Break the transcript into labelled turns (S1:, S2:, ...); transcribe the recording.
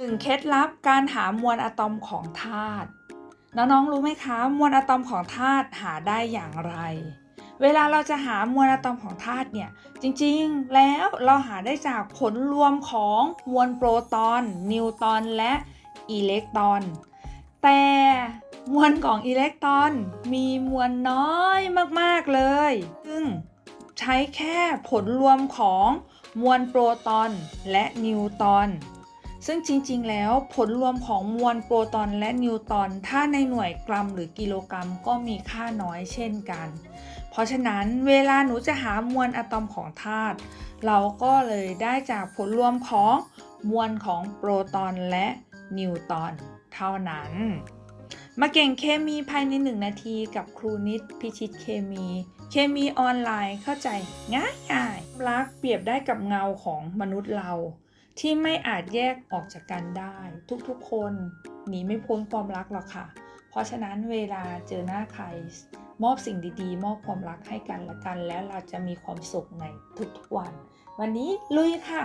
S1: หนึ่งเคล็ดลับการหามวลอะตอมของธาตุน้องๆรู้ไหมคะ มวลอะตอมของธาตุหาได้อย่างไร เวลาเราจะหามวลอะตอมของธาตุเนี่ยจริงๆแล้วเราหาได้จากผลรวมของมวลโปรตอน นิวตอนและอิเล็กตรอน แต่มวลของอิเล็กตรอน มีมวลน้อยมากๆเลย ซึ่งใช้แค่ผลรวมของมวลโปรตอนและนิวตอน ซึ่งจริงๆ แล้วผลรวมของมวลโปรตอนและนิวตอนถ้าในหน่วยกรัมหรือกิโลกรัมก็มีค่าน้อยเช่นกัน เพราะฉะนั้นเวลาหนูจะหามวลอะตอมของธาตุเราก็เลยได้จากผลรวมของมวลของโปรตอนและนิวตอนเท่านั้น มาเก่งเคมีภายใน 1 นาทีกับครูนิดพิชิตเคมี เคมีออนไลน์เข้าใจง่ายง่ายๆรักเปรียบได้กับเงาของมนุษย์เรา ที่ไม่อาจแยกออกจากกันได้ ทุกๆคนหนีไม่พ้นความรักหรอกค่ะ เพราะฉะนั้นเวลาเจอหน้าใคร มอบสิ่งดีๆ มอบความรักให้กันและกัน แล้วเราจะมีความสุขในทุกๆวัน วันนี้ลุยค่ะ